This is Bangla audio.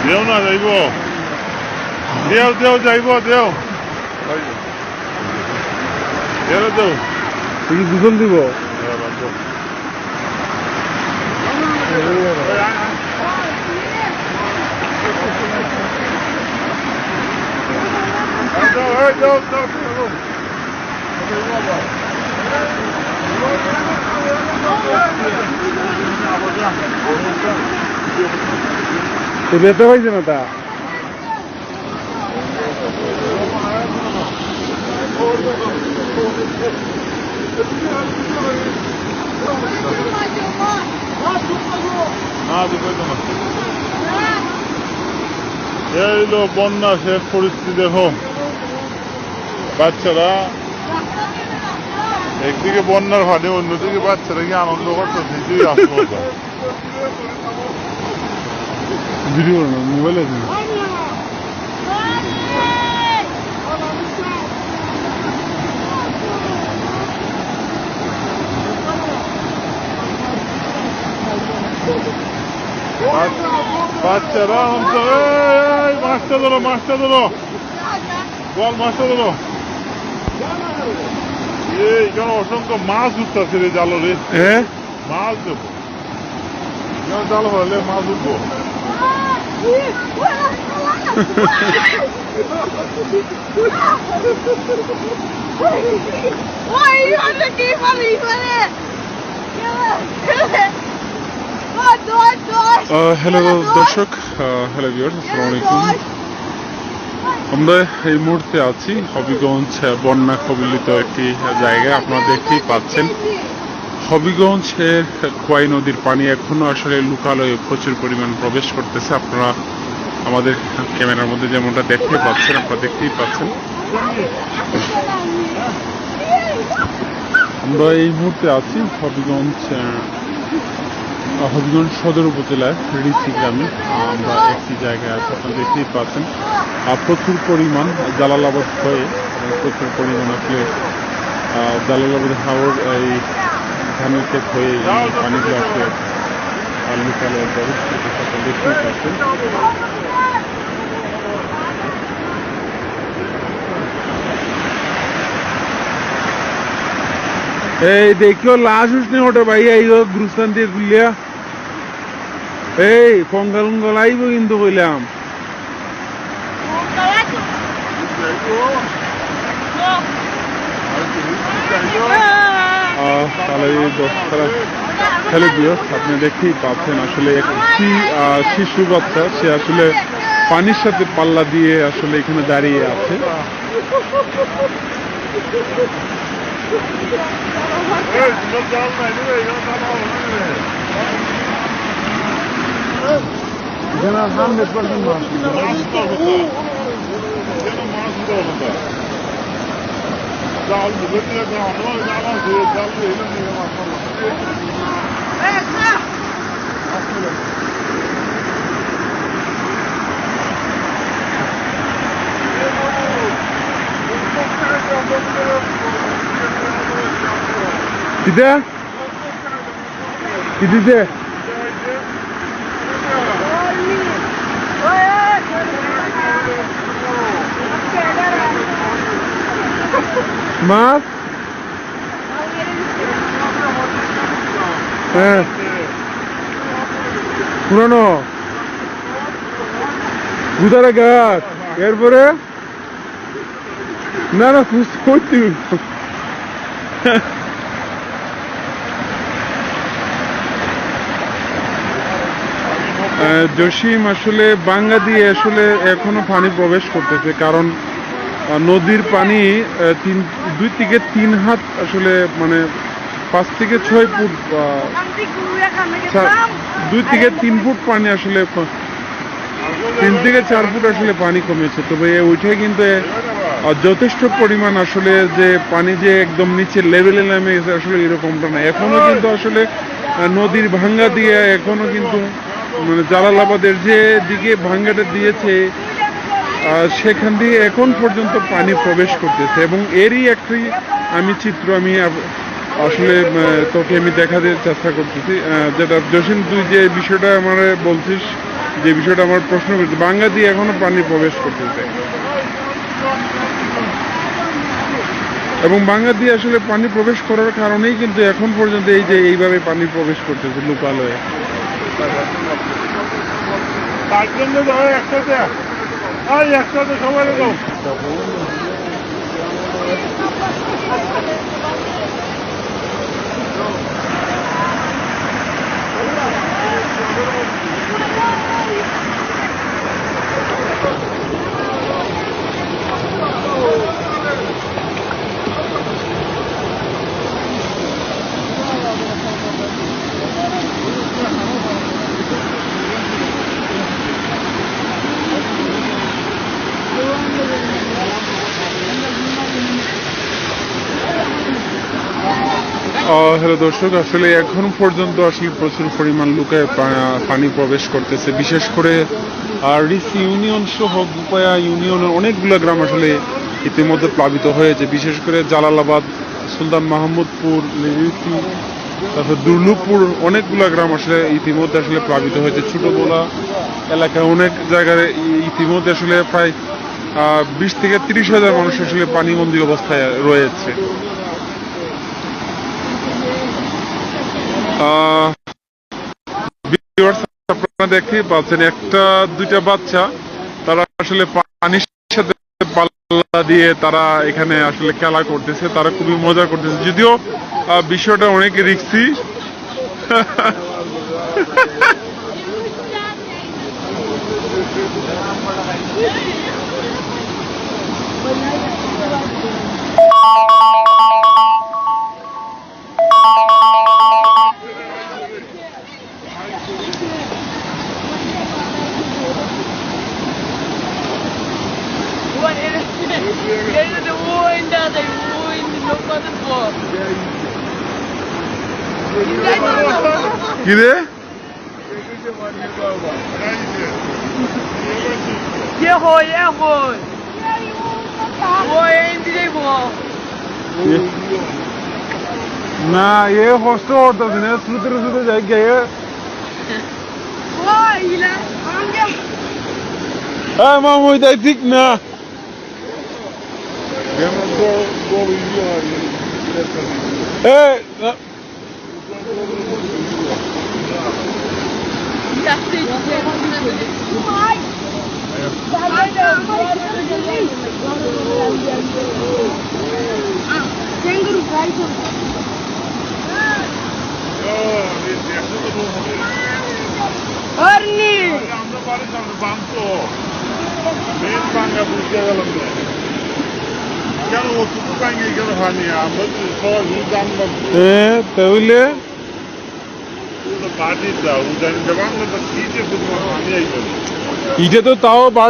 স্লিপ কাটো দেও না যাইব দেও দেও যাইব দেও দেও দেও তুমি দুজন দিব তো হয়েছে না তা? এই লো বন্যা শেষ পরিস্থিতি দেখো। বাচ্চারা একদিকে বন্যার ফাটে অন্যদিকে বাচ্চারা কি আনন্দ করতেছে তুই আসব ভিডিও না মোবাইল আছে না? বাচ্চারা আনন্দ এই মাছটা ধরো মাছটা ধরো বল মাছটা ধরো এই কেন অসংখ্য মাছ উঠতেছে রে জালো রে এ মাছ দেবো কেন জাল হলে মাছ উঠবো পারি মানে হ্যালো দর্শক হ্যালো ভিউয়ার্স আসসালামু আলাইকুম। আমরা এই মুহূর্তে আছি হবিগঞ্জ, বন্যা কবলিত একটি জায়গা আপনারা দেখতেই পাচ্ছেন হবিগঞ্জের খোয়াই নদীর পানি এখনও আসলে লুকালয়ে প্রচুর পরিমাণ প্রবেশ করতেছে। আপনারা আমাদের ক্যামেরার মধ্যে যেমনটা দেখতে পাচ্ছেন, আপনারা দেখতেই পাচ্ছেন। আমরা এই মুহূর্তে আছি হবিগঞ্জ হবিগঞ্জ সদর উপজেলার রিচি গ্রামে। আমরা একটি জায়গায় আছি, আপনারা দেখতেই পাচ্ছেন। প্রচুর পরিমাণ জালালাবাদ হয়ে, প্রচুর পরিমাণ আসলে জালালাবাদ হাওর এই ধানের হয়ে এই পানিগুলো আসলে আহ, লুকালয়ে প্রবেশ দেখতেই পাচ্ছেন এই দেখিও লাশ উঠনে ওটা ভাই আইব গুরুস্থান দিয়ে গুলিয়া এই ফঙ্গাল উঙ্গল আইব কিন্তু কইলাম। আহ, তাহলে এই দশটা খেলে দিও আপনি দেখতেই পাচ্ছেন আসলে একটি আহ, শিশু বাচ্চা সে আসলে পানির সাথে পাল্লা দিয়ে আসলে এখানে দাঁড়িয়ে আছে Evet, sağ. Bir de. মাছ? হ্যাঁ। পুরানো। গুদারা গাছ। এরপরে? না না আহ, জসিম আসলে বাঙ্গা দিয়ে আসলে এখনও পানি প্রবেশ করতেছে কারণ নদীর পানি তিন, দুই থেকে তিন হাত আসলে মানে পাঁচ থেকে ছয় ফুট দুই থেকে তিন ফুট পানি আসলে তিন থেকে চার ফুট আসলে পানি কমেছে। তবে ওইটাই কিন্তু যথেষ্ট পরিমাণ আসলে যে পানি যে একদম নিচে লেভেলে নেমে গেছে আসলে এরকমটা না। এখনও কিন্তু আসলে নদীর ভাঙ্গা দিয়ে এখনও কিন্তু মানে জালালাবাদের যে দিকে ভাঙ্গাটা দিয়েছে সেখান দিয়ে এখন পর্যন্ত পানি প্রবেশ করতেছে এবং এরই একটি আমি চিত্র আমি আসলে তোকে আমি দেখাতে চেষ্টা করতেছি। যেটা জসিম, তুই যে বিষয়টা আমার বলছিস, যে বিষয়টা আমার প্রশ্ন করছিস বাংলা দিয়ে এখনও পানি প্রবেশ করতেছে। এবং বাংলা দিয়ে আসলে পানি প্রবেশ করার কারণেই কিন্তু এখন পর্যন্ত এই যে এইভাবে পানি প্রবেশ করতেছে লোকালয়ে। তার জন্য দাও একসাথে আর একসাথে সবাই হ্যালো দর্শক, আসলে এখন পর্যন্ত আসলে প্রচুর পরিমাণ লোকে পানি প্রবেশ করতেছে। বিশেষ করে আর রিসি ইউনিয়ন সহ গুপায়া ইউনিয়নের অনেকগুলো গ্রাম আসলে ইতিমধ্যে প্লাবিত হয়েছে। বিশেষ করে জালালাবাদ, সুলতান মাহমুদপুর রিসি তারপর দুর্লভপুর অনেকগুলো গ্রাম আসলে ইতিমধ্যে আসলে প্লাবিত হয়েছে। ছোটবোলা এলাকায় অনেক জায়গায় ইতিমধ্যে আসলে প্রায় বিশ থেকে তিরিশ হাজার মানুষ আসলে পানিবন্দী অবস্থায় রয়েছে। আপনারা দেখতেই পাচ্ছেন, একটা, দুইটা বাচ্চা, তারা আসলে পানির সাথে পাল্লা দিয়ে তারা এখানে আসলে খেলা করতেছে, তারা খুবই মজা করতেছে। যদিও বিষয়টা অনেক রিক্সি What Gide? یه خور یه خور وای این دیده با نه یه خوشتا orada zine sınıtır sınıtır cahil gaya Vay ile amcam Hemen bu dedik ne? Hemen doğru yiyor Eee Arni. আমরা বাড়ি সামনে মেন ভাঙ্গা বুঝতে গেলাম কেন অতটুকু ভাঙে গেল পানি আমরা তো তাহলে বাড়ির দাও জানি যে বাংলাটা কি যে পানি আইল ইটা তো তাও বাড়ি